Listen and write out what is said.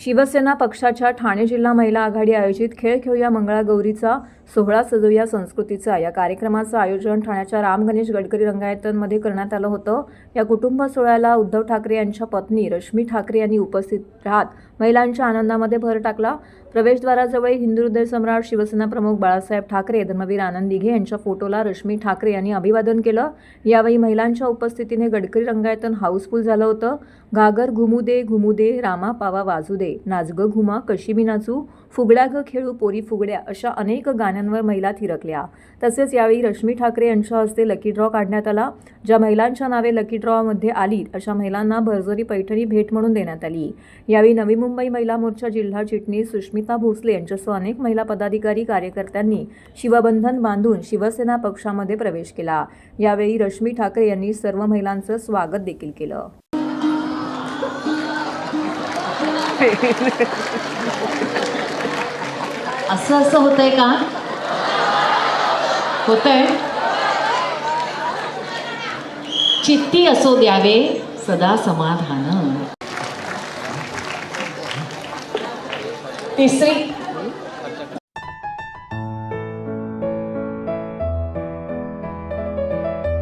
शिवसेना पक्षाच्या ठाणे जिल्हा महिला आघाडी आयोजित खेळ खेळूया मंगळागौरीचा सोहळा सजवूया संस्कृतीचा. या कार्यक्रमाचं आयोजन ठाण्याच्या राम गणेश गडकरी रंगायतनमध्ये करण्यात आलं होतं. या कुटुंब सोहळ्याला उद्धव ठाकरे यांच्या पत्नी रश्मी ठाकरे यांनी उपस्थित राहत महिलांच्या आनंदामध्ये भर टाकला. प्रवेशद्वाराजवळ हिंदू हृदय सम्राट शिवसेना प्रमुख बाळासाहेब ठाकरे धर्मवीर आनंद दिघे यांच्या फोटोला रश्मी ठाकरे यांनी अभिवादन केलं. यावेळी महिलांच्या उपस्थितीने गडकरी रंगायतन हाऊसफुल झालं होतं. घागर घुमू दे घुमू दे रामा पावा वाजू दे. नाचग घुमा कशी मी नाचू फुगड्या ग खेळू पोरी फुगड्या अशा अनेक गाण्यांवर महिला थिरकल्या. तसेच यावेळी रश्मी ठाकरे यांच्या हस्ते लकी ड्रॉ काढण्यात आला. ज्या महिलांच्या नावे लकी ड्रॉमध्ये आली अशा महिलांना भरजरी पैठणी भेट म्हणून देण्यात आली. यावेळी नवी मुंबई महिला मोर्चा जिल्हा चिटणीस सुष्मिता भोसले यांच्यासह अनेक महिला पदाधिकारी कार्यकर्त्यांनी शिवबंधन बांधून शिवसेना पक्षामध्ये प्रवेश केला. यावेळी रश्मी ठाकरे यांनी सर्व महिलांचं स्वागत देखील केलं. असं असं होतंय का? होतंय. चित्ती असो द्यावे सदा समाधान. तिसरी